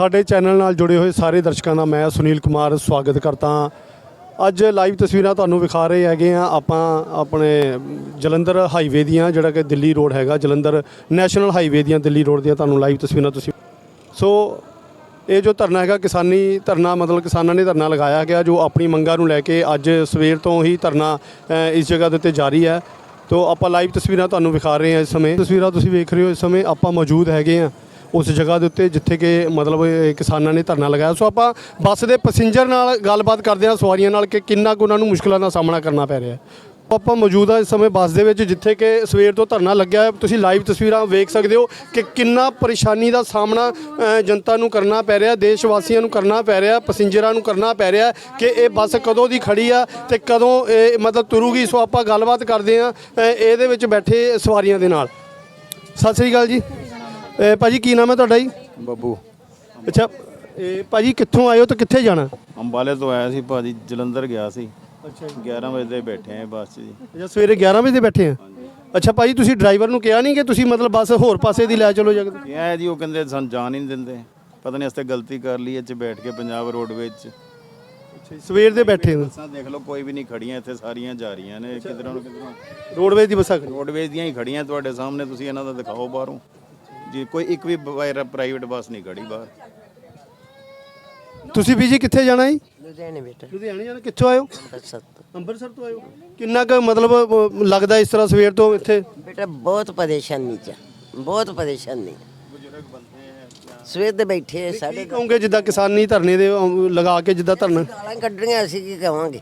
ਸਾਡੇ ਚੈਨਲ ਨਾਲ ਜੁੜੇ ਹੋਏ ਸਾਰੇ ਦਰਸ਼ਕਾਂ ਦਾ ਮੈਂ ਸੁਨੀਲ ਕੁਮਾਰ ਸਵਾਗਤ ਕਰਦਾ ਅੱਜ ਲਾਈਵ ਤਸਵੀਰਾਂ ਤੁਹਾਨੂੰ ਵਿਖਾ ਰਹੇ ਹੈਗੇ ਆ ਆਪਾਂ ਆਪਣੇ ਜਲੰਧਰ ਹਾਈਵੇ ਦੀਆਂ, ਜਿਹੜਾ ਕਿ ਦਿੱਲੀ ਰੋਡ ਹੈਗਾ, ਜਲੰਧਰ ਨੈਸ਼ਨਲ ਹਾਈਵੇ ਦੀਆਂ ਦਿੱਲੀ ਰੋਡ ਦੀਆਂ ਤੁਹਾਨੂੰ ਲਾਈਵ ਤਸਵੀਰਾਂ ਤੁਸੀਂ ਸੋ ਇਹ ਜੋ ਧਰਨਾ ਹੈਗਾ, ਕਿਸਾਨੀ ਧਰਨਾ, ਮਤਲਬ ਕਿਸਾਨਾਂ ਨੇ ਧਰਨਾ ਲਗਾਇਆ ਗਿਆ, ਜੋ ਆਪਣੀ ਮੰਗਾਂ ਨੂੰ ਲੈ ਕੇ ਅੱਜ ਸਵੇਰ ਤੋਂ ਹੀ ਧਰਨਾ ਇਸ ਜਗ੍ਹਾ ਦੇ ਉੱਤੇ ਜਾਰੀ ਹੈ। ਤੋ ਆਪਾਂ ਲਾਈਵ ਤਸਵੀਰਾਂ ਤੁਹਾਨੂੰ ਵਿਖਾ ਰਹੇ ਹਾਂ ਇਸ ਸਮੇਂ। ਤਸਵੀਰਾਂ ਤੁਸੀਂ ਵੇਖ ਰਹੇ ਹੋ, ਇਸ ਸਮੇਂ ਆਪਾਂ ਮੌਜੂਦ ਹੈਗੇ ਆ ਉਸ ਜਗ੍ਹਾ ਦੇ ਉੱਤੇ ਜਿੱਥੇ ਕਿ ਮਤਲਬ ਇਹ ਕਿਸਾਨਾਂ ਨੇ ਧਰਨਾ ਲਗਾਇਆ। ਸੋ ਆਪਾਂ ਬੱਸ ਦੇ ਪੈਸੇਂਜਰ ਨਾਲ ਗੱਲਬਾਤ ਕਰਦੇ ਹਾਂ ਸਵਾਰੀਆਂ ਨਾਲ ਕਿ ਕਿੰਨਾ ਕੁ ਉਹਨਾਂ ਨੂੰ ਮੁਸ਼ਕਲਾਂ ਦਾ ਸਾਹਮਣਾ ਕਰਨਾ ਪੈ ਰਿਹਾ ਹੈ। ਆਪਾਂ ਮੌਜੂਦ ਆ ਇਸ ਸਮੇਂ ਬੱਸ ਦੇ ਵਿੱਚ ਜਿੱਥੇ ਕਿ ਸਵੇਰ ਤੋਂ ਧਰਨਾ ਲੱਗਿਆ ਹੈ। ਤੁਸੀਂ ਲਾਈਵ ਤਸਵੀਰਾਂ ਵੇਖ ਸਕਦੇ ਹੋ ਕਿ ਕਿੰਨਾ ਪਰੇਸ਼ਾਨੀ ਦਾ ਸਾਹਮਣਾ ਅ, ਜਨਤਾ ਨੂੰ ਕਰਨਾ ਪੈ ਰਿਹਾ ਦੇਸ਼ ਵਾਸੀਆਂ ਨੂੰ ਕਰਨਾ ਪੈ ਰਿਹਾ ਪੈਸੇਂਜਰਾਂ ਨੂੰ ਕਰਨਾ ਪੈ ਰਿਹਾ ਕਿ ਇਹ ਬੱਸ ਕਦੋਂ ਦੀ ਖੜੀ ਆ ਤੇ ਕਦੋਂ ਇਹ ਮਤਲਬ ਤੁਰੂਗੀ। ਸੋ ਆਪਾਂ ਗੱਲਬਾਤ ਕਰਦੇ ਆ ਇਹਦੇ ਵਿੱਚ ਬੈਠੇ ਸਵਾਰੀਆਂ ਦੇ ਨਾਲ। ਸਤਿ ਸ੍ਰੀ ਅਕਾਲ ਜੀ। ਅ, ਭਾਜੀ ਕੀ ਨਾਮ ਹੈ ਤੁਹਾਡਾ ਜੀ? ਬੱਬੂ। ਅੱਛਾ ਇਹ ਭਾਜੀ ਕਿੱਥੋਂ ਆਏ ਹੋ ਤੇ ਕਿੱਥੇ ਜਾਣਾ? ਅੰਬਾਲੇ ਤੋਂ ਆਇਆ ਸੀ ਭਾਜੀ ਜਲੰਧਰ ਗਿਆ ਸੀ। ਅੱਛਾ 11 ਵਜੇ ਦੇ ਬੈਠੇ ਆ ਬੱਸ 'ਚ ਜੀ। ਅੱਛਾ ਸਵੇਰੇ 11 ਵਜੇ ਦੇ ਬੈਠੇ ਆ? ਅੱਛਾ ਭਾਜੀ ਤੁਸੀਂ ਡਰਾਈਵਰ ਨੂੰ ਕਿਹਾ ਨਹੀਂ ਕਿ ਤੁਸੀਂ ਮਤਲਬ ਬੱਸ ਹੋਰ ਪਾਸੇ ਦੀ ਲੈ ਚਲੋ ਜਗਦ ਇਹ ਹੈ ਜੀ ਉਹ ਕਹਿੰਦੇ ਸਾਨੂੰ ਜਾਣ ਹੀ ਨਹੀਂ ਦਿੰਦੇ। ਪਤਾ ਨਹੀਂ ਅਸਤੇ ਗਲਤੀ ਕਰ ਲਈ ਇੱਥੇ ਬੈਠ ਕੇ ਪੰਜਾਬ ਰੋਡਵੇਜ 'ਚ। ਸਵੇਰ ਦੇ ਬੈਠੇ ਨੇ ਬੱਸਾਂ ਦੇਖ ਲਓ ਕੋਈ ਵੀ ਨਹੀਂ ਖੜੀਆਂ ਇੱਥੇ ਸਾਰੀਆਂ ਜਾ ਰਹੀਆਂ ਨੇ ਕਿਧਰੋਂ ਨੂੰ ਕਿਧਰੋਂ। ਰੋਡਵੇਜ਼ ਦੀ ਬੱਸਾਂ ਖੜੀਆਂ। ਰੋਡਵੇਜ ਦੀਆਂ ਹੀ ਖੜੀਆਂ ਤੁਹਾਡੇ ਸਾਹਮਣੇ ਤੁਸੀਂ ਇਹਨਾਂ ਦਾ ਦਿਖਾਓ ਬਾਹਰੋਂ। ਜੀ ਕੋਈ ਇੱਕ ਵੀ ਪ੍ਰਾਈਵੇਟ ਬੱਸ ਨਹੀਂ ਖੜੀ ਬਾਹਰ। ਤੁਸੀਂ ਵੀ ਜੀ ਕਿੱਥੇ ਜਾਣਾ ਜੀ? ਲੁਧਿਆਣੇ ਬੇਟਾ। ਲੁਧਿਆਣੇ ਜਾਣਾ ਕਿੱਥੋਂ ਹੋ ਅੰਮ੍ਰਿਤਸਰ ਤੋਂ। ਅੰਮ੍ਰਿਤਸਰ ਤੋਂ ਹੋ ਕਿੰਨਾ ਕੁ ਮਤਲਬ ਅ, ਲੱਗਦਾ ਇਸ ਤਰ੍ਹਾਂ ਸਵੇਰ ਤੋਂ ਇੱਥੇ? ਬੇਟਾ ਬਹੁਤ ਪਰੇਸ਼ਾਨੀ ਚ ਬਹੁਤ ਪਰੇਸ਼ਾਨੀ ਸਵੇਰ ਦੇ ਬੈਠੇ ਆ, ਕੀ ਸਾਡੇ ਕਹੋਗੇ ਜਿੱਦਾਂ ਕਿਸਾਨੀ ਧਰਨੇ ਦੇ ਅ, ਲਗਾ ਕੇ ਜਿੱਦਾਂ ਧਰਨਾ? ਗਾਲਾਂ ਕੱਢਣੀਆਂ ਅਸੀਂ ਕੀ ਕਵਾਂਗੇ?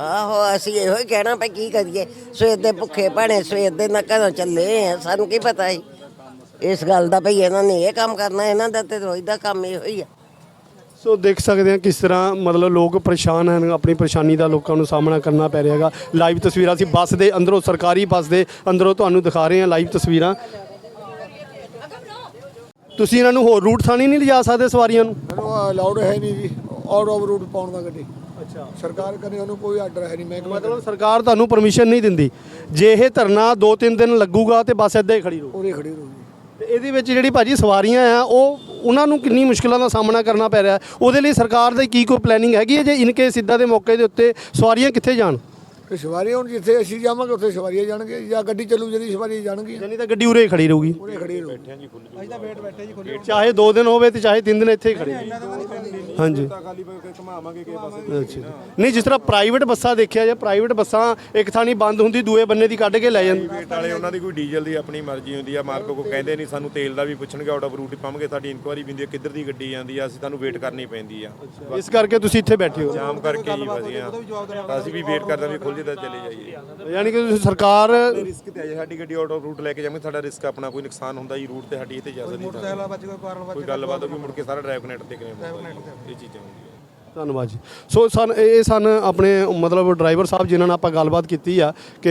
ਆਹੋ ਅਸੀਂ ਇਹੋ ਹੀ ਕਹਿਣਾ ਪਈ ਕੀ ਕਰੀਏ? ਸਵੇਰ ਦੇ ਭੁੱਖੇ ਭਾਣੇ ਸਵੇਰ ਦੇ ਨਾ ਘਰੋਂ ਚੱਲੇ ਆ ਸਾਨੂੰ ਕੀ ਪਤਾ ਸੀ? ਇਸ ਗੱਲ ਦਾ ਭਈ ਇਹਨਾਂ ਨੇ ਇਹ ਕੰਮ ਕਰਨਾ ਇਹਨਾਂ ਦਾ ਤੇ ਰੋਜ਼ ਦਾ ਕੰਮ ਇਹੋ ਹੀ ਆ। ਸੋ ਦੇਖ ਸਕਦੇ ਹਾਂ ਕਿਸ ਤਰ੍ਹਾਂ ਮਤਲਬ ਲੋਕ ਪਰੇਸ਼ਾਨ ਹਨ ਆਪਣੀ ਪਰੇਸ਼ਾਨੀ ਦਾ ਲੋਕਾਂ ਨੂੰ ਸਾਹਮਣਾ ਕਰਨਾ ਪੈ ਰਿਹਾ ਹੈਗਾ। ਲਾਈਵ ਤਸਵੀਰਾਂ ਅਸੀਂ ਬੱਸ ਦੇ ਅੰਦਰੋਂ ਸਰਕਾਰੀ ਬੱਸ ਦੇ ਅੰਦਰੋਂ ਤੁਹਾਨੂੰ ਦਿਖਾ ਰਹੇ ਹਾਂ ਲਾਈਵ ਤਸਵੀਰਾਂ। ਤੁਸੀਂ ਇਹਨਾਂ ਨੂੰ ਹੋਰ ਰੂਟ ਥਾਣੀ ਨਹੀਂ ਲਿਜਾ ਸਕਦੇ ਸਵਾਰੀਆਂ ਨੂੰ? ਅਲਾਉਡ ਹੈ ਨਹੀਂ ਜੀ ਆਊਟ ਆਫ ਰੂਟ ਪਾਉਣ ਦਾ ਗੱਡੀ। ਅੱਛਾ। ਸਰਕਾਰ ਕਰੇ ਉਹਨੂੰ ਕੋਈ ਆਰਡਰ ਹੈ ਨਹੀਂ ਮਹਿਕਮਾ ਮਤਲਬ ਸਰਕਾਰ ਤੁਹਾਨੂੰ ਪਰਮਿਸ਼ਨ ਨਹੀਂ ਦਿੰਦੀ। ਜੇ ਇਹ ਧਰਨਾ 2-3 ਦਿਨ ਲੱਗੂਗਾ ਤੇ ਬੱਸ ਇੱਦਾਂ ਹੀ ਖੜੀ ਰਹੂ। ਉਹਦੇ ਖੜੀ ਰਹੂਗੀ। ਤੇ ਇਹਦੇ ਵਿੱਚ ਜਿਹੜੀ ਭਾਜੀ ਸਵਾਰੀਆਂ ਆ, ਉਹ ਉਹਨਾਂ ਨੂੰ ਕਿੰਨੀ ਮੁਸ਼ਕਲਾਂ ਦਾ ਸਾਹਮਣਾ ਕਰਨਾ ਪੈ ਰਿਹਾ। ਉਹਦੇ ਲਈ ਸਰਕਾਰ ਦੀ ਕੀ ਕੋਈ ਪਲੈਨਿੰਗ ਹੈਗੀ ਹੈ ਜੇ ਇਨ ਕੇਸ ਸਿੱਧਾ ਦੇ ਮੌਕੇ ਦੇ ਉੱਤੇ ਸਵਾਰੀਆਂ ਕਿੱਥੇ ਜਾਣ? ਤੇ ਸਵਾਰੀਆਂ ਹੁਣ ਜਿੱਥੇ ਅਸੀਂ ਜਾਵਾਂਗੇ ਉੱਥੇ ਸਵਾਰੀਆਂ ਜਾਣਗੇ ਜਾਂ ਗੱਡੀ ਚੱਲੂ ਜਿਹੜੀ ਸਵਾਰੀਆਂ ਜਾਣਗੀਆਂ। ਯਾਨੀ ਤਾਂ ਗੱਡੀ ਉਰੇ ਹੀ ਖੜੀ ਰਹੂਗੀ। ਉਹਦੇ ਖੜੀ ਰਹੂ ਚਾਹੇ 2 ਦਿਨ ਹੋਵੇ ਤੇ ਚਾਹੇ 3 ਦਿਨ ਇੱਥੇ ਹੀ ਖੜੀ ਹਾਂਜੀ। ਅੱਛਾ ਨਹੀਂ ਜਿਸ ਤਰ੍ਹਾਂ ਪ੍ਰਾਈਵੇਟ ਬੱਸਾਂ ਦੇਖਿਆ ਜੇ ਪ੍ਰਾਈਵੇਟ ਬੱਸਾਂ ਇੱਕ ਥਾਣੀ ਬੰਦ ਹੁੰਦੀ ਦੂਏ ਬੰਨੇ ਦੀ ਕੱਢ ਕੇ ਲੈ ਜਾਂਦੀ। ਵੇਟ ਵਾਲੇ ਉਹਨਾਂ ਦੀ ਕੋਈ ਡੀਜ਼ਲ ਦੀ ਆਪਣੀ ਮਰਜ਼ੀ ਹੁੰਦੀ ਆ ਮਾਲਕ ਕੋ ਕਹਿੰਦੇ ਨਹੀਂ ਸਾਨੂੰ ਤੇਲ ਦਾ ਵੀ ਪੁੱਛਣਗੇ ਆਊਟ ਆਫ ਰੂਟ ਪਾਵਾਂਗੇ ਸਾਡੀ ਇਨਕੁਆਰੀ ਵੀ ਹੁੰਦੀ ਆ ਕਿੱਧਰ ਦੀ ਗੱਡੀ ਜਾਂਦੀ ਆ ਅਸੀਂ ਤੁਹਾਨੂੰ ਵੇਟ ਕਰਨੀ ਪੈਂਦੀ ਆ। ਇਸ ਕਰਕੇ ਤੁਸੀਂ ਇੱਥੇ ਬੈਠੇ ਹੋ। ਜਾਮ ਕਰਕੇ ਹੀ ਫਸੀਆਂ ਤਾਂ ਅਸੀਂ ਵੀ ਵੇਟ ਕਰਦਾ ਵੀ ਖੁੱਲ ਜੇ ਤਾਂ ਚਲੇ ਜਾਈਏ। ਯਾਨੀ ਕਿ ਤੁਸੀਂ ਸਰਕਾਰ ਰਿਸਕ ਤੇ ਆਜੇ ਸਾਡੀ ਗੱਡੀ ਆਊਟ ਆਫ ਰੂਟ ਲੈ ਕੇ ਜਾਵਾਂਗੇ ਸਾਡਾ ਰਿਸਕ ਆਪਣਾ ਕੋਈ ਨੁਕਸਾਨ ਹੁੰਦਾ ਜੀ ਰੂਟ ਤੇ ਸਾਡੀ ਇੱਥੇ ਜਾ ਸਕਦੀ ਕੋਈ ਗੱਲਬਾਤ ਹੋ ਗਈ ਮੁੜ ਕੇ ਸਾਰਾ ਡਰਾਈਵ ਕਨੈਕਟ ਤੇ ਕਿਵੇਂ। ਇਹ ਚੀਜ਼ਾਂ ਹੁੰਦੀਆਂ। ਧੰਨਵਾਦ ਜੀ। ਸੋ ਸਨ ਇਹ ਸਨ ਆਪਣੇ ਮਤਲਬ ਡਰਾਈਵਰ ਸਾਹਿਬ ਜਿਨ੍ਹਾਂ ਨਾਲ ਆਪਾਂ ਗੱਲਬਾਤ ਕੀਤੀ ਆ ਕਿ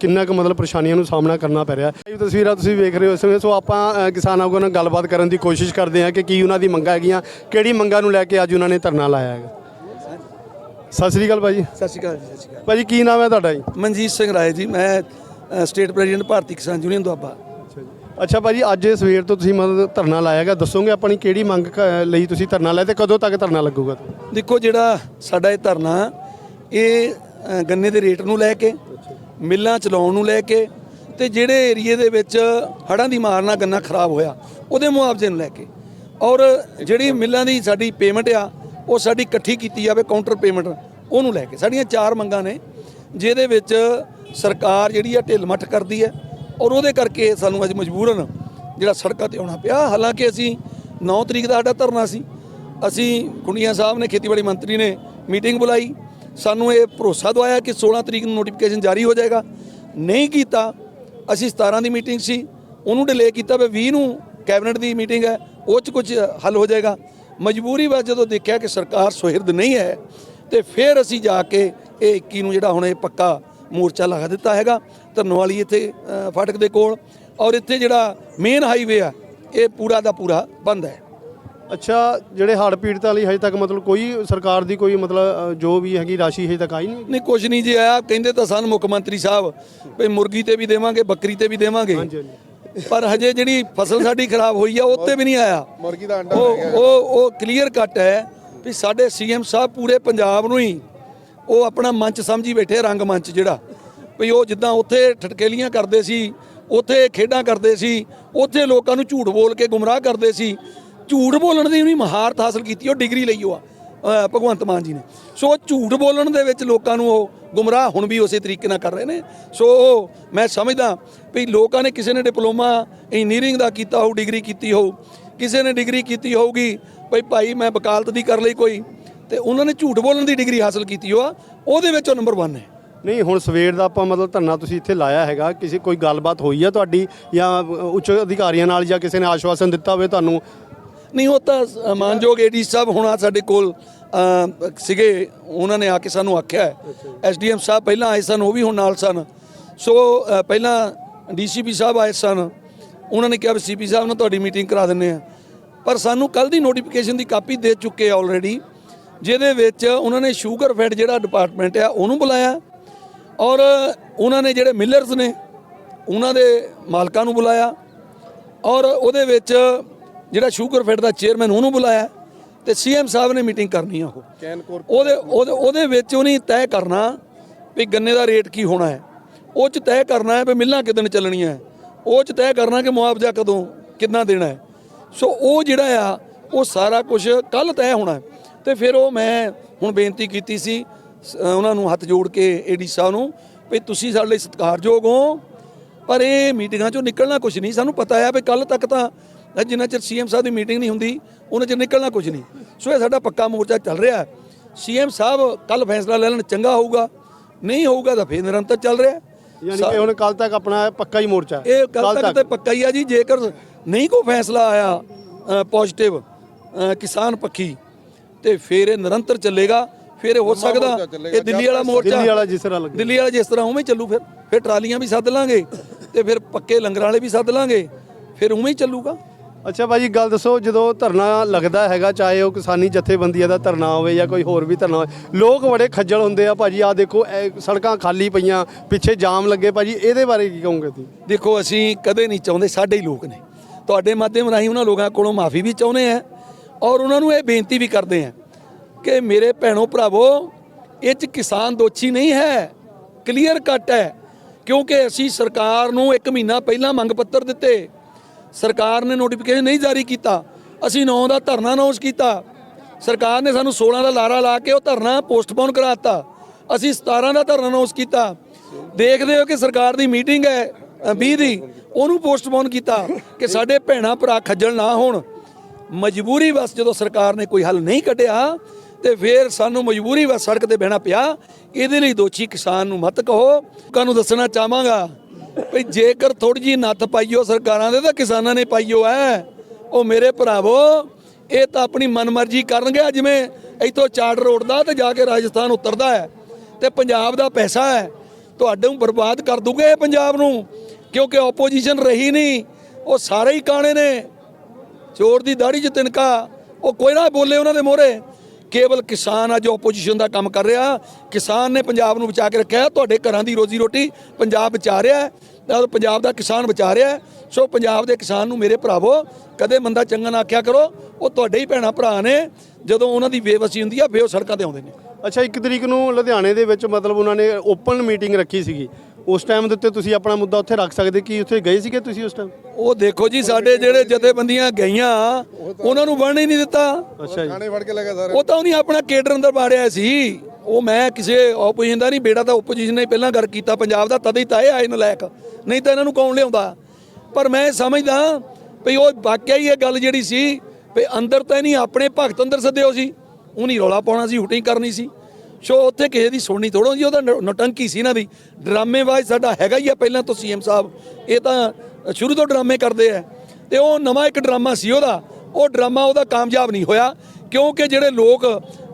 ਕਿੰਨਾ ਕੁ ਮਤਲਬ ਪਰੇਸ਼ਾਨੀਆਂ ਨੂੰ ਸਾਹਮਣਾ ਕਰਨਾ ਪੈ ਰਿਹਾ। ਇਹ ਤਸਵੀਰਾਂ ਤੁਸੀਂ ਵੇਖ ਰਹੇ ਹੋ ਇਸ ਸਮੇਂ। ਸੋ ਆਪਾਂ ਕਿਸਾਨਾਂ ਕੋਲ ਨਾਲ ਗੱਲਬਾਤ ਕਰਨ ਦੀ ਕੋਸ਼ਿਸ਼ ਕਰਦੇ ਹਾਂ ਕਿ ਕੀ ਉਹਨਾਂ ਦੀ ਮੰਗਾਂ ਹੈਗੀਆਂ ਕਿਹੜੀ ਮੰਗਾਂ ਨੂੰ ਲੈ ਕੇ ਅੱਜ ਉਹਨਾਂ ਨੇ ਧਰਨਾ ਲਾਇਆ ਹੈਗਾ। ਸਤਿ ਸ੍ਰੀ ਅਕਾਲ ਭਾਜੀ। ਸਤਿ ਸ਼੍ਰੀ ਅਕਾਲ ਜੀ ਸਤਿ ਸ਼੍ਰੀ ਅਕਾਲ। ਭਾਜੀ ਕੀ ਨਾਮ ਹੈ ਤੁਹਾਡਾ ਜੀ? ਮਨਜੀਤ ਸਿੰਘ ਰਾਏ ਜੀ ਮੈਂ ਸਟੇਟ ਪ੍ਰੈਜ਼ੀਡੈਂਟ ਭਾਰਤੀ ਕਿਸਾਨ ਯੂਨੀਅਨ ਦੁਆਬਾ। ਅੱਛਾ ਭਾਜੀ ਅੱਜ ਸਵੇਰ ਤੋਂ ਤੁਸੀਂ ਮਤਲਬ ਧਰਨਾ ਲਾਇਆ ਹੈਗਾ ਦੱਸੋਗੇ ਆਪਣੀ ਕਿਹੜੀ ਮੰਗ ਕ- ਲਈ ਤੁਸੀਂ ਧਰਨਾ ਲਾਇਆ ਤੇ ਕਦੋਂ ਤੱਕ ਧਰਨਾ ਲੱਗੂਗਾ? ਦੇਖੋ ਜਿਹੜਾ ਸਾਡਾ ਇਹ ਧਰਨਾ ਇਹ ਅ, ਗੰਨੇ ਦੇ ਰੇਟ ਨੂੰ ਲੈ ਕੇ ਮਿੱਲਾਂ ਚਲਾਉਣ ਨੂੰ ਲੈ ਕੇ ਤੇ ਜਿਹੜੇ ਏਰੀਏ ਦੇ ਵਿੱਚ ਹੜ੍ਹਾਂ ਦੀ ਮਾਰ ਨਾਲ ਗੰਨਾ ਖਰਾਬ ਹੋਇਆ ਉਹਦੇ ਮੁਆਵਜ਼ੇ ਨੂੰ ਲੈ ਕੇ। ਔਰ ਜਿਹੜੀ ਮਿੱਲਾਂ ਦੀ ਸਾਡੀ ਪੇਮੈਂਟ ਆ ਉਹ ਸਾਡੀ ਇਕੱਠੀ ਕੀਤੀ ਜਾਵੇ ਕਾਊਂਟਰ ਪੇਮੈਂਟ ਉਹਨੂੰ ਲੈ ਕੇ। ਸਾਡੀਆਂ ਚਾਰ ਮੰਗਾਂ ਨੇ, ਜਿਹਦੇ ਵਿੱਚ ਸਰਕਾਰ ਜਿਹੜੀ ਆ ਢਿੱਲ ਮੱਠ ਕਰਦੀ ਹੈ ਔਰ ਉਹਦੇ ਕਰਕੇ ਸਾਨੂੰ ਅੱਜ ਮਜਬੂਰਨ ਜਿਹੜਾ ਸੜਕਾਂ ਤੇ ਆਉਣਾ ਪਿਆ। ਹਾਲਾਂਕਿ ਅਸੀਂ 9 ਤਰੀਕ ਦਾ ਸਾਡਾ ਧਰਨਾ ਸੀ। ਅਸੀਂ ਕੁੰਡੀਆਂ ਸਾਹਿਬ ਨੇ, ਖੇਤੀਬਾੜੀ ਮੰਤਰੀ ਨੇ ਮੀਟਿੰਗ ਬੁਲਾਈ। ਸਾਨੂੰ ਇਹ ਭਰੋਸਾ ਦਵਾਇਆ ਕਿ 16 ਤਰੀਕ ਨੂੰ ਨੋਟੀਫਿਕੇਸ਼ਨ ਜਾਰੀ ਹੋ ਜਾਏਗਾ। ਨਹੀਂ ਕੀਤਾ, ਅਸੀਂ 17 ਦੀ ਮੀਟਿੰਗ ਸੀ। ਉਹਨੂੰ ਡਿਲੇ ਕੀਤਾ ਵੀ 20 ਨੂੰ ਕੈਬਨਿਟ ਦੀ ਮੀਟਿੰਗ ਹੈ, ਉਹ 'ਚ ਕੁਝ ਹੱਲ ਹੋ ਜਾਏਗਾ। ਮਜਬੂਰੀ ਵਿੱਚ ਜਦੋਂ ਦੇਖਿਆ ਕਿ ਸਰਕਾਰ ਸੁਹਿਰਦ ਨਹੀਂ ਹੈ ਤੇ ਫਿਰ ਅਸੀਂ ਜਾ ਕੇ ਇਹ 21 ਨੂੰ ਜਿਹੜਾ ਹੁਣ ਇਹ ਪੱਕਾ ਮੋਰਚਾ ਲਗਾ ਦਿੱਤਾ ਹੈਗਾ ਧਰਨਵਾਲੀ ਇੱਥੇ ਫਾਟਕ ਦੇ ਕੋਲ ਔਰ ਇੱਥੇ ਜਿਹੜਾ ਮੇਨ ਹਾਈਵੇ ਆ ਇਹ ਪੂਰਾ ਦਾ ਪੂਰਾ ਬੰਦ ਹੈ। ਅੱਛਾ ਜਿਹੜੇ ਹੜ੍ਹ ਪੀੜਤਾਂ ਲਈ ਹਜੇ ਤੱਕ ਮਤਲਬ ਕੋਈ ਸਰਕਾਰ ਦੀ ਕੋਈ ਮਤਲਬ ਜੋ ਵੀ ਹੈਗੀ ਰਾਸ਼ੀ ਹਜੇ ਤੱਕ ਆਈ ਨਹੀਂ ਨਹੀਂ ਕੁਝ ਨਹੀਂ ਜੀ ਆਇਆ ਕਹਿੰਦੇ ਤਾਂ ਸਨ ਮੁੱਖ ਮੰਤਰੀ ਸਾਹਿਬ ਵੀ ਮੁਰਗੀ ਤੇ ਵੀ ਦੇਵਾਂਗੇ ਬੱਕਰੀ ਤੇ ਵੀ ਦੇਵਾਂਗੇ। ਪਰ ਹਜੇ ਜਿਹੜੀ ਫਸਲ ਸਾਡੀ ਖਰਾਬ ਹੋਈ ਆ ਉੱਤੇ ਵੀ ਨਹੀਂ ਆਇਆ। ਮੁਰਗੀ ਦਾ ਅੰਡਾ ਉਹ ਉਹ ਉਹ ਕਲੀਅਰ ਕੱਟ ਹੈ ਵੀ ਸਾਡੇ ਸੀਐਮ ਸਾਹਿਬ ਪੂਰੇ ਪੰਜਾਬ ਨੂੰ ਹੀ ਉਹ ਆਪਣਾ ਮੰਚ ਸਮਝੀ ਬੈਠੇ ਰੰਗ ਮੰਚ ਜਿਹੜਾ। ਵੀ ਉਹ ਜਿੱਦਾਂ ਉੱਥੇ ਠਟਕੇਲੀਆਂ ਕਰਦੇ ਸੀ ਉੱਥੇ ਖੇਡਾਂ ਕਰਦੇ ਸੀ ਉੱਥੇ ਲੋਕਾਂ ਨੂੰ ਝੂਠ ਬੋਲ ਕੇ ਗੁੰਮਰਾਹ ਕਰਦੇ ਸੀ। ਝੂਠ ਬੋਲਣ ਦੀ ਉਹਨੇ ਮਹਾਰਤ ਹਾਸਲ ਕੀਤੀ ਉਹ ਡਿਗਰੀ ਲਈ ਉਹ ਆ। ਭਗਵੰਤ ਮਾਨ ਜੀ ਨੇ। ਸੋ ਉਹ ਝੂਠ ਬੋਲਣ ਦੇ ਵਿੱਚ ਲੋਕਾਂ ਨੂੰ ਉਹ ਗੁੰਮਰਾਹ ਹੁਣ ਵੀ ਉਸੇ ਤਰੀਕੇ ਨਾਲ ਕਰ ਰਹੇ ਨੇ। ਸੋ ਉਹ ਮੈਂ ਸਮਝਦਾ ਵੀ ਲੋਕਾਂ ਨੇ ਕਿਸੇ ਨੇ ਡਿਪਲੋਮਾ ਇੰਜੀਨੀਅਰਿੰਗ ਦਾ ਕੀਤਾ ਹੋਊ, ਡਿਗਰੀ ਕੀਤੀ ਹੋਊ, ਕਿਸੇ ਨੇ ਡਿਗਰੀ ਕੀਤੀ ਹੋਊਗੀ ਭਈ ਭਾਈ ਮੈਂ ਵਕਾਲਤ ਦੀ ਕਰ ਲਈ ਕੋਈ, ਤੇ ਉਹਨਾਂ ਨੇ ਝੂਠ ਬੋਲਣ ਦੀ ਡਿਗਰੀ ਹਾਸਲ ਕੀਤੀ ਹੋਆ, ਉਹਦੇ ਵਿੱਚ ਉਹ ਨੰਬਰ 1 ਹੈ ਨਹੀਂ, ਹੁਣ ਸਵੇਰ ਦਾ ਆਪਾਂ ਮਤਲਬ ਧਰਨਾ ਤੁਸੀਂ ਇੱਥੇ ਲਾਇਆ ਹੈਗਾ, ਕਿਸੇ ਕੋਈ ਗੱਲਬਾਤ ਹੋਈ ਆ ਤੁਹਾਡੀ ਜਾਂ ਉੱਚ ਅਧਿਕਾਰੀਆਂ ਨਾਲ ਜਾਂ ਕਿਸੇ ਨੇ ਆਸ਼ਵਾਸਨ ਦਿੱਤਾ ਹੋਵੇ ਤੁਹਾਨੂੰ ਨਹੀਂ ਉਹ ਤਾਂ ਮਾਨਯੋਗ ਏਡੀ ਸਾਹਿਬ ਹੁਣ ਸਾਡੇ ਕੋਲ ਸੀਗੇ ਉਹਨਾਂ ਨੇ ਆ ਕੇ ਸਾਨੂੰ ਆਖਿਆ ਐਸਡੀਐਮ ਸਾਹਿਬ ਪਹਿਲਾਂ ਆਏ ਸਨ ਉਹ ਵੀ ਹੁਣ ਨਾਲ ਸਨ। ਸੋ ਪਹਿਲਾਂ ਡੀਸੀਪੀ ਸਾਹਿਬ ਆਏ ਸਨ। ਉਹਨਾਂ ਨੇ ਕਿਹਾ ਵੀ ਸੀਪੀ ਸਾਹਿਬ ਨਾਲ ਤੁਹਾਡੀ ਮੀਟਿੰਗ ਕਰਾ ਦਿੰਨੇ ਆ ਪਰ ਸਾਨੂੰ ਕੱਲ ਦੀ ਨੋਟੀਫਿਕੇਸ਼ਨ ਦੀ ਕਾਪੀ ਦੇ ਚੁੱਕੇ ਆ ਆਲਰੇਡੀ ਜਿਹਦੇ ਵਿੱਚ ਉਹਨਾਂ ਨੇ ਸ਼ੂਗਰ ਫੈਟ ਜਿਹੜਾ ਡਿਪਾਰਟਮੈਂਟ ਆ ਉਹਨੂੰ ਬੁਲਾਇਆ। ਔਰ ਉਹਨਾਂ ਨੇ ਜਿਹੜੇ ਮਿਲਰਸ ਨੇ ਉਹਨਾਂ ਦੇ ਮਾਲਕਾਂ ਨੂੰ ਬੁਲਾਇਆ। ਔਰ ਉਹਦੇ ਵਿੱਚ ਜਿਹੜਾ ਸ਼ੂਗਰ ਫੈਟ ਦਾ ਚੇਅਰਮੈਨ ਉਹਨੂੰ ਬੁਲਾਇਆ ਤੇ ਸੀਐਮ ਸਾਹਿਬ ਨੇ ਮੀਟਿੰਗ ਕਰਨੀ ਆ ਉਹ। ਉਹਦੇ ਉਹਦੇ ਉਹਦੇ ਵਿੱਚ ਉਹਨੇ ਤੈਅ ਕਰਨਾ ਵੀ ਗੰਨੇ ਦਾ ਰੇਟ ਕੀ ਹੋਣਾ ਹੈ। ਉਹ ਚ ਤੈਅ ਕਰਨਾ ਹੈ ਵੀ ਮਿੱਲਾਂ ਕਿਦਣ ਚੱਲਣੀਆਂ ਹੈ। ਉਹ ਚ ਤੈਅ ਕਰਨਾ ਕਿ ਮੁਆਵਜ਼ਾ ਕਦੋਂ ਕਿੰਨਾ ਦੇਣਾ ਹੈ। ਸੋ ਉਹ ਜਿਹੜਾ ਆ ਉਹ ਸਾਰਾ ਕੁਝ ਕੱਲ ਤੈਅ ਹੋਣਾ ਤੇ ਫਿਰ ਉਹ ਮੈਂ ਹੁਣ ਬੇਨਤੀ ਕੀਤੀ ਸੀ ਉਹਨਾਂ ਨੂੰ ਹੱਥ ਜੋੜ ਕੇ ਏਡੀ ਸਾਹਿਬ ਨੂੰ ਵੀ ਤੁਸੀਂ ਸਾਡੇ ਲਈ ਸਤਿਕਾਰਯੋਗ ਹੋ। ਪਰ ਇਹ ਮੀਟਿੰਗਾਂ ਚੋਂ ਨਿਕਲਣਾ ਕੁਝ ਨਹੀਂ। ਸਾਨੂੰ ਪਤਾ ਹੈ ਵੀ ਕੱਲ ਤੱਕ ਤਾਂ ਅ ਜਿੰਨਾ ਚਿਰ ਸੀਐਮ ਸਾਹਿਬ ਦੀ ਮੀਟਿੰਗ ਨਹੀਂ ਹੁੰਦੀ ਉਹਨਾਂ ਚਿਰ ਨਿਕਲਣਾ ਕੁਝ ਨਹੀਂ। ਸੋ ਇਹ ਸਾਡਾ ਪੱਕਾ ਮੋਰਚਾ ਚੱਲ ਰਿਹਾ ਸੀਐਮ ਸਾਹਿਬ ਕੱਲ ਫੈਸਲਾ ਲੈ ਲੈਣ ਚੰਗਾ ਹੋਊਗਾ ਨਹੀਂ ਹੋਊਗਾ ਤਾਂ ਫੇਰ ਨਿਰੰਤਰ ਚੱਲ ਰਿਹਾ ਯਾਨੀ ਕਿ ਹੁਣ ਕੱਲ ਤੱਕ ਆਪਣਾ ਪੱਕਾ ਹੀ ਮੋਰਚਾ ਹੈ। ਇਹ ਕੱਲ ਤੱਕ ਤੇ ਪੱਕਾ ਹੀ ਆ ਜੀ ਜੇਕਰ ਨਹੀਂ ਕੋਈ ਫੈਸਲਾ ਆਇਆ ਪੋਜ਼ਿਟਿਵ ਕਿਸਾਨ ਪੱਖੀ ਤੇ ਫਿਰ ਇਹ ਨਿਰੰਤਰ ਚੱਲੇਗਾ ਫਿਰ ਹੋ ਸਕਦਾ ਇਹ ਦਿੱਲੀ ਵਾਲਾ ਮੋਰਚਾ ਦਿੱਲੀ ਵਾਲਾ ਜਿਸ ਤਰ੍ਹਾਂ ਲੱਗੇ। ਦਿੱਲੀ ਵਾਲਾ ਜਿਸ ਤਰ੍ਹਾਂ ਉਵੇਂ ਚੱਲੂ ਫਿਰ। ਫਿਰ ਟਰਾਲੀਆਂ ਵੀ ਸੱਦ ਲਾਂਗੇ ਤੇ ਫਿਰ ਪੱਕੇ ਲੰਗਰਾਂ ਵਾਲੇ ਵੀ ਸੱਦ ਲਾਂਗੇ ਫਿਰ ਉਵੇਂ ਹੀ ਚੱਲੂਗਾ। ਅੱਛਾ ਭਾਜੀ, ਗੱਲ ਦੱਸੋ, ਜਦੋਂ ਧਰਨਾ ਲੱਗਦਾ ਹੈਗਾ, ਚਾਹੇ ਉਹ ਕਿਸਾਨੀ ਜਥੇਬੰਦੀਆਂ ਦਾ ਧਰਨਾ ਹੋਵੇ ਜਾਂ ਕੋਈ ਹੋਰ ਵੀ ਧਰਨਾ ਹੋਵੇ, ਲੋਕ ਬੜੇ ਖੱਜਲ ਹੁੰਦੇ ਆ ਭਾਜੀ ਆ ਦੇਖੋ, ਇਹ ਸੜਕਾਂ ਖਾਲੀ ਪਈਆਂ, ਪਿੱਛੇ ਜਾਮ ਲੱਗੇ, ਭਾਜੀ, ਇਹਦੇ ਬਾਰੇ ਕੀ ਕਹੋਗੇ ਤੁਸੀਂ? ਦੇਖੋ, ਅਸੀਂ ਕਦੇ ਨਹੀਂ ਚਾਹੁੰਦੇ, ਸਾਡੇ ਹੀ ਲੋਕ ਨੇ। ਤੁਹਾਡੇ ਮਾਧਿਅਮ ਰਾਹੀਂ ਉਹਨਾਂ ਲੋਕਾਂ ਕੋਲੋਂ ਮਾਫੀ ਵੀ ਚਾਹੁੰਦੇ ਆ, ਔਰ ਉਹਨਾਂ ਨੂੰ ਇਹ ਬੇਨਤੀ ਵੀ ਕਰਦੇ ਆ ਕਿ ਮੇਰੇ ਭੈਣੋ ਭਰਾਵੋ, ਇਹ ਚ ਕਿਸਾਨ ਦੋਸ਼ੀ ਨਹੀਂ ਹੈ, ਕਲੀਅਰ ਕੱਟ ਹੈ, ਕਿਉਂਕਿ ਅਸੀਂ ਸਰਕਾਰ ਨੂੰ 1 ਮਹੀਨਾ ਪਹਿਲਾਂ ਮੰਗ ਪੱਤਰ ਦਿੱਤੇ ਸਰਕਾਰ ਨੇ ਨੋਟੀਫਿਕੇਸ਼ਨ ਨਹੀਂ ਜਾਰੀ ਕੀਤਾ। ਅਸੀਂ 9 ਦਾ ਧਰਨਾ ਅਨਾਉਂਸ ਕੀਤਾ। ਸਰਕਾਰ ਨੇ ਸਾਨੂੰ 16 ਦਾ ਲਾਰਾ ਲਾ ਕੇ ਉਹ ਧਰਨਾ ਪੋਸਟਪੋਨ ਕਰਾਤਾ ਅਸੀਂ 17 ਦਾ ਧਰਨਾ ਅਨਾਉਂਸ ਕੀਤਾ। ਦੇਖਦੇ ਹੋ ਕਿ ਸਰਕਾਰ ਦੀ ਮੀਟਿੰਗ ਹੈ ਅ, 20 ਦੀ ਉਹਨੂੰ ਪੋਸਟਪੋਨ ਕੀਤਾ ਕਿ ਸਾਡੇ ਭੈਣਾ ਭਰਾ ਖੱਜਲ ਨਾ ਹੋਣ। ਮਜਬੂਰੀ ਵਸ ਜਦੋਂ ਸਰਕਾਰ ਨੇ ਕੋਈ ਹੱਲ ਨਹੀਂ ਕੱਢਿਆ ਤੇ ਫਿਰ ਸਾਨੂੰ ਮਜਬੂਰੀ ਵਸ ਸੜਕ ਤੇ ਬਹਿਣਾ ਪਿਆ। ਇਹਦੇ ਲਈ ਦੋਸ਼ੀ ਕਿਸਾਨ ਨੂੰ ਮਤ ਕਹੋ। ਲੋਕਾਂ ਨੂੰ ਦੱਸਣਾ ਚਾਹਾਂਗਾ ਵੀ ਜੇਕਰ ਥੋੜੀ ਜੀ ਨੱਥ ਪਾਈਓ ਸਰਕਾਰਾਂ ਦੇ ਤਾਂ ਕਿਸਾਨਾਂ ਨੇ ਪਾਈਓ ਐ ਉਹ ਮੇਰੇ ਭਰਾਵੋ, ਇਹ ਤਾਂ ਆਪਣੀ ਮਨਮਰਜ਼ੀ ਕਰਨਗੇ ਜਿਵੇਂ ਇੱਥੋਂ ਚਾਰਟਰ ਰੋਡ ਦਾ ਤੇ ਜਾ ਕੇ ਰਾਜਸਥਾਨ ਉਤਰਦਾ ਹੈ ਤੇ ਪੰਜਾਬ ਦਾ ਪੈਸਾ ਹੈ। ਤੁਹਾਡੇ ਨੂੰ ਬਰਬਾਦ ਕਰ ਦੂਗੇ ਇਹ ਪੰਜਾਬ ਨੂੰ, ਕਿਉਂਕਿ ਆਪੋਜੀਸ਼ਨ ਰਹੀ ਨਹੀਂ, ਉਹ ਸਾਰੇ ਹੀ ਕਾਣੇ ਨੇ। ਚੋਰ ਦੀ ਦਾੜੀ 'ਚ ਤਿਨਕਾ, ਉਹ ਕੋਈ ਨਾ ਬੋਲੇ ਉਹਨਾਂ ਦੇ ਮੋਹਰੇ। ਕੇਵਲ ਕਿਸਾਨ ਅੱਜ ਆਪੋਜੀਸ਼ਨ ਦਾ ਕੰਮ ਕਰ ਰਿਹਾ। ਕਿਸਾਨ ਨੇ ਪੰਜਾਬ ਨੂੰ ਬਚਾ ਕੇ ਰੱਖਿਆ, ਤੁਹਾਡੇ ਘਰਾਂ ਦੀ ਰੋਜ਼ੀ ਰੋਟੀ ਪੰਜਾਬ ਬਚਾ ਰਿਹਾ ਤਾਂ ਪੰਜਾਬ ਦਾ ਕਿਸਾਨ ਬਚਾ ਰਿਹਾ। ਸੋ ਪੰਜਾਬ ਦੇ ਕਿਸਾਨ ਨੂੰ ਮੇਰੇ ਭਰਾਵੋ ਕਦੇ ਮੰਦਾ ਚੰਗਾ ਨਾ ਆਖਿਆ ਕਰੋ। ਉਹ ਤੁਹਾਡੇ ਹੀ ਭੈਣਾ ਭਰਾ ਨੇ। ਜਦੋਂ ਉਹਨਾਂ ਦੀ ਬੇਵਸੀ ਹੁੰਦੀ ਆ ਫੇਰ ਉਹ ਸੜਕਾਂ ਤੇ ਆਉਂਦੇ ਨੇ। ਅੱਛਾ ਇੱਕ ਤਰੀਕ ਨੂੰ ਲੁਧਿਆਣੇ ਦੇ ਵਿੱਚ ਮਤਲਬ ਉਹਨਾਂ ਨੇ ਓਪਨ ਮੀਟਿੰਗ ਰੱਖੀ ਸੀਗੀ। ਉਸ ਟਾਈਮ ਦੇ ਉੱਤੇ ਤੁਸੀਂ ਆਪਣਾ ਮੁੱਦਾ ਉੱਥੇ ਰੱਖ ਸਕਦੇ ਕੀ ਉੱਥੇ ਗਏ ਸੀਗੇ ਤੁਸੀਂ ਉਸ ਟਾਈਮ ਉਹ ਦੇਖੋ ਜੀ ਸਾਡੇ ਜਿਹੜੇ ਜਥੇਬੰਦੀਆਂ ਗਈਆਂ ਉਹਨਾਂ ਨੂੰ ਵੜਨ ਹੀ ਨਹੀਂ ਦਿੱਤਾ। ਅੱਛਾ ਜੀ। ਥਾਣੇ ਫੜ ਕੇ ਲੈ ਗਿਆ ਸਾਰੇ। ਉਹ ਤਾਂ ਉਹਨੇ ਆਪਣਾ ਕੇਡਰ ਅੰਦਰ ਬਾੜਿਆ ਸੀ। ਉਹ ਮੈਂ ਕਿਸੇ ਆਪੋਜੀਸ਼ਨ ਦਾ ਨਹੀਂ, ਬੇੜਾ ਤਾਂ ਆਪੋਜੀਸ਼ਨ ਨੇ ਪਹਿਲਾਂ ਗੱਲ ਕੀਤਾ, ਪੰਜਾਬ ਦਾ ਤਦ ਹੀ ਤਾਂ ਇਹ ਆਏ ਨਲਾਇਕ। ਨਹੀਂ ਤਾਂ ਇਹਨਾਂ ਨੂੰ ਕੌਣ ਲਿਆਉਂਦਾ? ਪਰ ਮੈਂ ਸਮਝਦਾ ਵੀ ਉਹ ਵਾਕਿਆ ਹੀ ਇਹ ਗੱਲ ਜਿਹੜੀ ਸੀ ਵੀ ਅੰਦਰ ਤਾਂ ਨਹੀਂ, ਆਪਣੇ ਭਗਤ ਅੰਦਰ ਸੱਦਿਓ ਸੀ। ਉਹਨੀ ਰੌਲਾ ਪਾਉਣਾ ਸੀ, ਹੁਟਿੰਗ ਕਰਨੀ ਸੀ। ਸੋ ਉੱਥੇ ਕਿਸੇ ਦੀ ਸੁਣਨੀ ਥੋੜੋ ਜੀ ਉਹਦਾ ਨ- ਸੀ ਇਹਨਾਂ ਦੀ ਡਰਾਮੇਬਾਜ਼ ਸਾਡਾ ਹੈਗਾ ਹੀ ਆ ਪਹਿਲਾਂ ਤੋਂ ਸੀਐਮ ਸਾਹਿਬ। ਇਹ ਤਾਂ ਸ਼ੁਰੂ ਤੋਂ ਡਰਾਮੇ ਕਰਦੇ ਆ। ਤੇ ਉਹ ਨਵਾਂ ਇੱਕ ਡਰਾਮਾ ਸੀ ਉਹਦਾ। ਉਹ ਡਰਾਮਾ ਉਹਦਾ ਕਾਮਯਾਬ ਨਹੀਂ ਹੋਇਆ। ਕਿਉਂਕਿ ਜਿਹੜੇ ਲੋਕ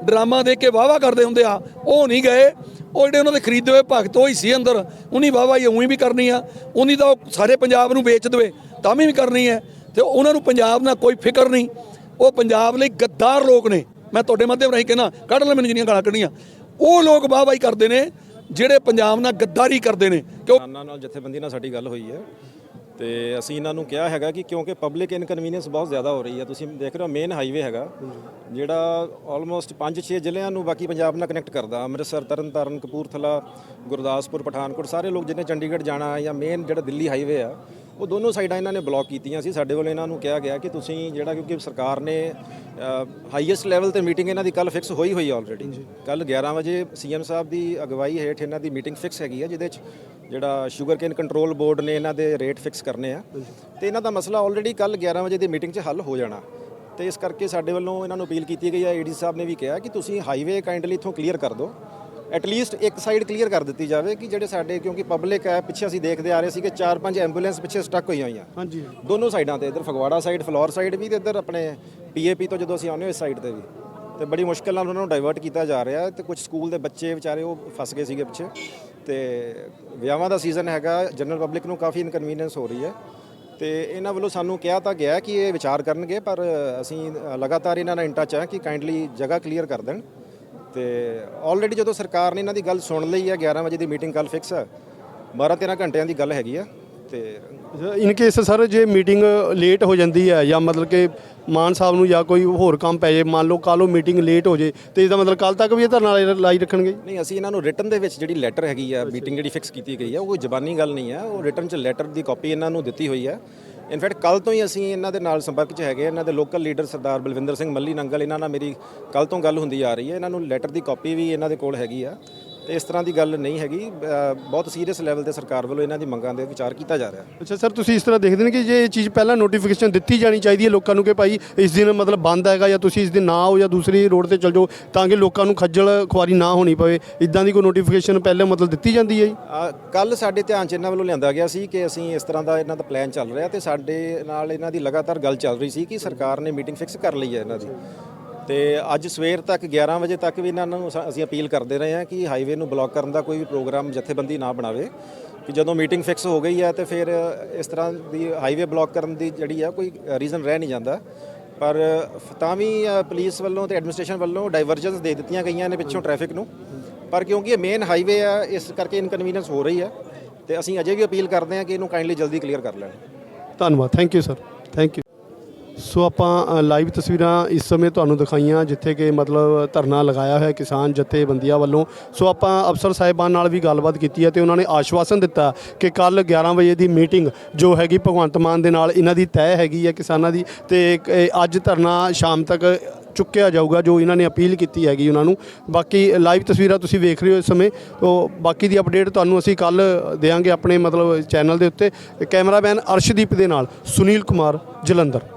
ਡਰਾਮਾ ਦੇਖ ਕੇ ਵਾਵਾ ਕਰਦੇ ਹੁੰਦੇ ਆ, ਉਹ ਨਹੀਂ ਗਏ। ਉਹ ਜਿਹੜੇ ਉਹਨਾਂ ਦੇ ਖਰੀਦੇ ਹੋਏ ਭਗਤ ਉਹ ਹੀ ਸੀ ਅੰਦਰ। ਉਨੀ ਵਾਵਾ ਹੀ ਉਹੀ ਵੀ ਕਰਨੀ ਆ। ਉਨੀ ਤਾਂ ਉਹ ਸਾਰੇ ਪੰਜਾਬ ਨੂੰ ਵੇਚ ਦੇਵੇ, ਤਾਂ ਵੀ ਕਰਨੀ ਹੈ। ਤੇ ਉਹਨਾਂ ਨੂੰ ਪੰਜਾਬ ਨਾਲ ਕੋਈ ਫਿਕਰ ਨਹੀਂ। ਉਹ ਪੰਜਾਬ ਲਈ ਗੱਦਾਰ ਲੋਕ ਨੇ। ਮੈਂ ਤੁਹਾਡੇ ਮਾਧਿਅਮ ਰਾਹੀਂ ਕਹਿੰਦਾ, ਕੱਢ ਲੈ ਮੈਨੂੰ ਜਿੰਨੀਆਂ ਗਾਲਾਂ ਕੱਢੀਆਂ ਉਹ ਲੋਕ ਵਾਹਵਾਈ ਕਰਦੇ ਨੇ, ਜਿਹੜੇ ਪੰਜਾਬ ਨਾਲ ਗੱਦਾਰੀ ਕਰਦੇ ਨੇ। ਕਿਉਂ ਨਾਲ ਜਥੇਬੰਦੀ ਨਾਲ ਸਾਡੀ ਗੱਲ ਹੋਈ ਹੈ। ਤੇ ਅਸੀਂ ਇਹਨਾਂ ਨੂੰ ਕਿਹਾ ਹੈਗਾ ਕਿ ਕਿਉਂਕਿ ਪਬਲਿਕ ਇਨਕਨਵੀਨੀਅੰਸ ਬਹੁਤ ਜ਼ਿਆਦਾ ਹੋ ਰਹੀ ਹੈ। ਤੁਸੀਂ ਦੇਖ ਰਹੇ ਹੋ ਮੇਨ ਹਾਈਵੇ ਹੈਗਾ, ਜਿਹੜਾ ਆਲਮੋਸਟ 5-6 ਜ਼ਿਲ੍ਹਿਆਂ ਨੂੰ ਬਾਕੀ ਪੰਜਾਬ ਨਾਲ ਕਨੈਕਟ ਕਰਦਾ। ਅੰਮ੍ਰਿਤਸਰ, ਤਰਨਤਾਰਨ, ਕਪੂਰਥਲਾ, ਗੁਰਦਾਸਪੁਰ, ਪਠਾਨਕੋਟ, ਸਾਰੇ ਲੋਕ ਜਿਹਨੇ ਚੰਡੀਗੜ੍ਹ ਜਾਣਾ ਜਾਂ ਮੇਨ ਜਿਹੜਾ ਦਿੱਲੀ ਹਾਈਵੇ ਆ ਉਹ ਦੋਨੋਂ ਸਾਈਡਾਂ ਇਹਨਾਂ ਨੇ ਬਲੌਕ ਕੀਤੀਆਂ ਸੀ। ਸਾਡੇ ਵੱਲੋਂ ਇਹਨਾਂ ਨੂੰ ਕਿਹਾ ਗਿਆ ਕਿ ਤੁਸੀਂ ਜਿਹੜਾ ਕਿਉਂਕਿ ਸਰਕਾਰ ਨੇ ਹਾਈਐਸਟ ਲੈਵਲ ਤੇ ਮੀਟਿੰਗ ਇਹਨਾਂ ਦੀ ਕੱਲ ਫਿਕਸ ਹੋਈ ਹੋਈ ਆਲਰੇਡੀ ਕੱਲ 11 ਵਜੇ ਸੀਐਮ ਸਾਹਿਬ ਦੀ ਅਗਵਾਈ ਹੇਠ ਇਹਨਾਂ ਦੀ ਮੀਟਿੰਗ ਫਿਕਸ ਹੈਗੀ ਹੈ ਜਿਹਦੇ ਚ ਜਿਹੜਾ ਸ਼ੂਗਰ ਕੇਨ ਕੰਟਰੋਲ ਬੋਰਡ ਨੇ ਇਹਨਾਂ ਦੇ ਰੇਟ ਫਿਕਸ ਕਰਨੇ ਆ। ਤੇ ਇਹਨਾਂ ਦਾ ਮਸਲਾ ਆਲਰੇਡੀ ਕੱਲ 11 ਵਜੇ ਦੀ ਮੀਟਿੰਗ 'ਚ ਹੱਲ ਹੋ ਜਾਣਾ। ਤੇ ਇਸ ਕਰਕੇ ਸਾਡੇ ਵੱਲੋਂ ਇਹਨਾਂ ਨੂੰ ਅਪੀਲ ਕੀਤੀ ਗਈ ਹੈ ਏਡੀ ਸਾਹਿਬ ਨੇ ਵੀ ਕਿਹਾ ਕਿ ਤੁਸੀਂ ਹਾਈਵੇ ਕਾਈਂਡਲੀ ਇਥੋਂ ਕਲੀਅਰ ਕਰ ਦਿਓ। ਐਟਲੀਸਟ ਇੱਕ ਸਾਈਡ ਕਲੀਅਰ ਕਰ ਦਿੱਤੀ ਜਾਵੇ ਕਿ ਜਿਹੜੇ ਸਾਡੇ ਕਿਉਂਕਿ ਪਬਲਿਕ ਹੈ ਪਿੱਛੇ ਅਸੀਂ ਦੇਖਦੇ ਆ ਰਹੇ ਸੀ ਕਿ ਚਾਰ ਪੰਜ ਐਂਬੂਲੈਂਸ ਪਿੱਛੇ ਸਟਕ ਹੋਈਆਂ ਹੋਈਆਂ। ਹਾਂਜੀ। ਦੋਨੋਂ ਸਾਈਡਾਂ ਤੇ ਇੱਧਰ ਫਗਵਾੜਾ ਸਾਈਡ ਫਲੋਰ ਸਾਈਡ ਵੀ ਤੇ ਇੱਧਰ ਆਪਣੇ ਪੀਏਪੀ ਤੋਂ ਜਦੋਂ ਅਸੀਂ ਆਉਂਦੇ ਹਾਂ ਇਸ ਸਾਈਡ ਤੇ ਵੀ। ਤੇ ਬੜੀ ਮੁਸ਼ਕਲ ਨਾਲ ਉਹਨਾਂ ਨੂੰ ਡਾਇਵਰਟ ਕੀਤਾ ਜਾ ਰਿਹਾ ਤੇ ਕੁਝ ਸਕੂਲ ਦੇ ਬੱਚੇ ਵਿਚਾਰੇ ਉਹ ਫਸ ਗਏ ਸੀਗੇ ਪਿੱਛੇ। ਤੇ ਵਿਆਹਾਂ ਦਾ ਸੀਜ਼ਨ ਹੈਗਾ ਜਨਰਲ ਪਬਲਿਕ ਨੂੰ ਕਾਫੀ ਇਨਕਨਵੀਨੀਅੰਸ ਹੋ ਰਹੀ ਹੈ। ਤੇ ਇਹਨਾਂ ਵੱਲੋਂ ਸਾਨੂੰ ਕਿਹਾ ਤਾਂ ਗਿਆ ਕਿ ਇਹ ਵਿਚਾਰ ਕਰਨਗੇ ਪਰ ਅਸੀਂ ਲਗਾਤਾਰ ਇਹਨਾਂ ਨਾਲ ਇਨ ਟੱਚ ਹੈ ਕਿ ਕਾਈਂਡਲੀ ਜਗ੍ਹਾ ਕਲੀਅਰ ਕਰ ਦੇਣ। ਤੇ ਆਲਰੇਡੀ ਜਦੋਂ ਸਰਕਾਰ ਨੇ ਇਹਨਾਂ ਦੀ ਗੱਲ ਸੁਣ ਲਈ ਹੈ 11 ਵਜੇ ਦੀ ਮੀਟਿੰਗ ਕੱਲ ਫਿਕਸ ਹੈ 12 13 ਘੰਟਿਆਂ ਦੀ ਗੱਲ ਹੈਗੀ ਆ ਤੇ ਇਨ ਕੇਸ ਸਰ ਜੇ ਮੀਟਿੰਗ ਲੇਟ ਹੋ ਜਾਂਦੀ ਹੈ ਜਾਂ ਮਤਲਬ ਕਿ ਮਾਨ ਸਾਹਿਬ ਨੂੰ ਜਾਂ ਕੋਈ ਹੋਰ ਕੰਮ ਪੈ ਜੇ ਮੰਨ ਲਓ ਉਹ ਮੀਟਿੰਗ ਲੇਟ ਹੋ ਜੇ ਤੇ ਇਹਦਾ ਮਤਲਬ ਕੱਲ ਤੱਕ ਵੀ ਇਹ ਧਰਨਾ ਲਾਈ- ਲਾਈ ਰੱਖਣਗੇ ਨਹੀਂ ਅਸੀਂ ਇਹਨਾਂ ਨੂੰ ਰਿਟਨ ਦੇ ਵਿੱਚ ਜਿਹੜੀ ਲੈਟਰ ਹੈਗੀ ਆ ਮੀਟਿੰਗ ਜਿਹੜੀ ਫਿਕਸ ਕੀਤੀ ਗਈ ਆ ਉਹ ਕੋਈ ਜ਼ਬਾਨੀ ਗੱਲ ਨਹੀਂ ਆ ਉਹ ਰਿਟਨ ਚ ਲੈਟਰ ਦੀ ਕਾਪੀ ਇਹਨਾਂ ਨੂੰ ਦਿੱਤੀ ਹੋਈ ਆ। ਇਨਫੈਕਟ ਕੱਲ ਤੋਂ ਹੀ ਅਸੀਂ ਇਹਨਾਂ ਦੇ ਨਾਲ ਸੰਪਰਕ 'ਚ ਹੈਗੇ ਇਹਨਾਂ ਦੇ ਲੋਕਲ ਲੀਡਰ ਸਰਦਾਰ ਬਲਵਿੰਦਰ ਸਿੰਘ ਮੱਲੀ ਨੰਗਲ, ਇਹਨਾਂ ਨਾਲ ਮੇਰੀ ਕੱਲ ਤੋਂ ਗੱਲ ਹੁੰਦੀ ਆ ਰਹੀ ਹੈ। ਇਹਨਾਂ ਨੂੰ ਲੈਟਰ ਦੀ ਕਾਪੀ ਵੀ ਇਹਨਾਂ ਦੇ ਕੋਲ ਹੈਗੀ ਆ। ਤੇ ਇਸ ਤਰ੍ਹਾਂ ਦੀ ਗੱਲ ਨਹੀਂ ਹੈਗੀ। ਬਹੁਤ ਸੀਰੀਅਸ ਲੈਵਲ ਤੇ ਸਰਕਾਰ ਵੱਲੋਂ ਇਹਨਾਂ ਦੀ ਮੰਗਾਂ ਦੇ ਵਿਚਾਰ ਕੀਤਾ ਜਾ ਰਿਹਾ ਅੱਛਾ ਸਰ ਤੁਸੀਂ ਇਸ ਤਰ੍ਹਾਂ ਦੇਖਦੇ ਨੇ ਕਿ ਜੇ ਇਹ ਚੀਜ਼ ਪਹਿਲਾਂ ਨੋਟੀਫਿਕੇਸ਼ਨ ਦਿੱਤੀ ਜਾਣੀ ਚਾਹੀਦੀ ਹੈ ਲੋਕਾਂ ਨੂੰ ਕਿ ਭਾਈ ਇਸ ਦਿਨ ਮਤਲਬ ਬੰਦ ਹੈਗਾ ਜਾਂ ਤੁਸੀਂ ਇਸ ਦਿਨ ਨਾ ਆਓ ਜਾਂ ਦੂਸਰੀ ਰੋਡ ਤੇ ਚਲ ਜਾਓ ਤਾਂ ਕਿ ਲੋਕਾਂ ਨੂੰ ਖੱਜਲ ਖੁਆਰੀ ਨਾ ਹੋਣੀ ਪਵੇ। ਇਦਾਂ ਦੀ ਕੋਈ ਨੋਟੀਫਿਕੇਸ਼ਨ ਪਹਿਲਾਂ ਮਤਲਬ ਦਿੱਤੀ ਜਾਂਦੀ ਹੈ ਜੀ? ਕੱਲ ਸਾਡੇ ਧਿਆਨ 'ਚ ਇਹਨਾਂ ਵੱਲੋਂ ਲਿਆਂਦਾ ਗਿਆ ਸੀ ਕਿ ਅਸੀਂ ਇਸ ਤਰ੍ਹਾਂ ਦਾ ਇਹਨਾਂ ਦਾ ਪਲਾਨ ਚੱਲ ਰਿਹਾ ਤੇ ਸਾਡੇ ਨਾਲ ਇਹਨਾਂ ਦੀ ਲਗਾਤਾਰ ਗੱਲ ਚੱਲ ਰਹੀ ਸੀ ਕਿ ਸਰਕਾਰ ਨੇ ਮੀਟਿੰਗ ਫਿਕਸ ਕਰ ਲਈ ਹੈ ਇਹਨਾਂ ਦੀ। ਤੇ ਅੱਜ ਸਵੇਰ ਤੱਕ 11 ਵਜੇ ਤੱਕ ਵੀ ਇਹਨਾਂ ਨੂੰ ਅਸੀਂ ਅਪੀਲ ਕਰਦੇ ਰਹੇ ਹਾਂ ਕਿ ਹਾਈਵੇ ਨੂੰ ਬਲੌਕ ਕਰਨ ਦਾ ਕੋਈ ਵੀ ਪ੍ਰੋਗਰਾਮ ਜਥੇਬੰਦੀ ਨਾ ਬਣਾਵੇ, ਕਿ ਜਦੋਂ ਮੀਟਿੰਗ ਫਿਕਸ ਹੋ ਗਈ ਹੈ ਤੇ ਫਿਰ ਇਸ ਤਰ੍ਹਾਂ ਦੀ ਹਾਈਵੇ ਬਲੌਕ ਕਰਨ ਦੀ ਜਿਹੜੀ ਆ ਕੋਈ ਰੀਜ਼ਨ ਰਹਿ ਨਹੀਂ ਜਾਂਦਾ। ਪਰ ਤਾਂ ਵੀ ਪੁਲਿਸ ਵੱਲੋਂ ਤੇ ਐਡਮਿਨਿਸਟ੍ਰੇਸ਼ਨ ਵੱਲੋਂ ਡਾਈਵਰਜੈਂਸ ਦੇ ਦਿੱਤੀਆਂ ਗਈਆਂ ਨੇ ਪਿੱਛੋਂ ਟ੍ਰੈਫਿਕ ਨੂੰ। ਪਰ ਕਿਉਂਕਿ ਇਹ ਮੇਨ ਹਾਈਵੇ ਆ, ਇਸ ਕਰਕੇ ਇਨਕਨਵੀਨੀਅੰਸ ਹੋ ਰਹੀ ਹੈ ਤੇ ਅਸੀਂ ਅਜੇ ਵੀ ਅਪੀਲ ਕਰਦੇ ਹਾਂ ਕਿ ਇਹਨੂੰ ਕਾਈਂਡਲੀ ਜਲਦੀ ਕਲੀਅਰ ਕਰ ਲੈਣ। ਧੰਨਵਾਦ। Thank you, sir. Thank you. So ਆਪਾਂ ਲਾਈਵ ਤਸਵੀਰਾਂ ਇਸ ਸਮੇਂ ਤੁਹਾਨੂੰ ਦਿਖਾਈਆਂ, ਜਿੱਥੇ ਕਿ ਮਤਲਬ ਧਰਨਾ ਲਗਾਇਆ ਹੋਇਆ ਕਿਸਾਨ ਜਥੇਬੰਦੀਆਂ ਵੱਲੋਂ। ਸੋ ਆਪਾਂ ਅਫਸਰ ਸਾਹਿਬਾਨ ਨਾਲ ਵੀ ਗੱਲਬਾਤ ਕੀਤੀ ਹੈ ਤੇ ਉਹਨਾਂ ਨੇ ਆਸ਼ਵਾਸਨ ਦਿੱਤਾ ਕਿ ਕੱਲ 11 ਵਜੇ ਦੀ ਮੀਟਿੰਗ ਜੋ ਹੈਗੀ ਭਗਵੰਤ ਮਾਨ ਦੇ ਨਾਲ ਇਹਨਾਂ ਦੀ ਤੈਅ ਹੈਗੀ ਹੈ ਕਿਸਾਨਾਂ ਦੀ ਤੇ ਅੱਜ ਧਰਨਾ ਸ਼ਾਮ ਤੱਕ ਚੁੱਕਿਆ ਜਾਊਗਾ, ਜੋ ਇਹਨਾਂ ਨੇ ਅਪੀਲ ਕੀਤੀ ਹੈਗੀ ਉਹਨਾਂ ਨੂੰ। ਬਾਕੀ ਲਾਈਵ ਤਸਵੀਰਾਂ ਤੁਸੀਂ ਵੇਖ ਰਹੇ ਹੋ ਇਸ ਸਮੇਂ। ਤੋਂ ਬਾਕੀ ਦੀ ਅਪਡੇਟ ਤੁਹਾਨੂੰ ਅਸੀਂ ਕੱਲ ਦੇਵਾਂਗੇ ਆਪਣੇ ਮਤਲਬ ਚੈਨਲ ਦੇ ਉੱਤੇ। ਕੈਮਰਾਮੈਨ ਅਰਸ਼ਦੀਪ ਦੇ ਨਾਲ ਸੁਨੀਲ ਕੁਮਾਰ, ਜਲੰਧਰ।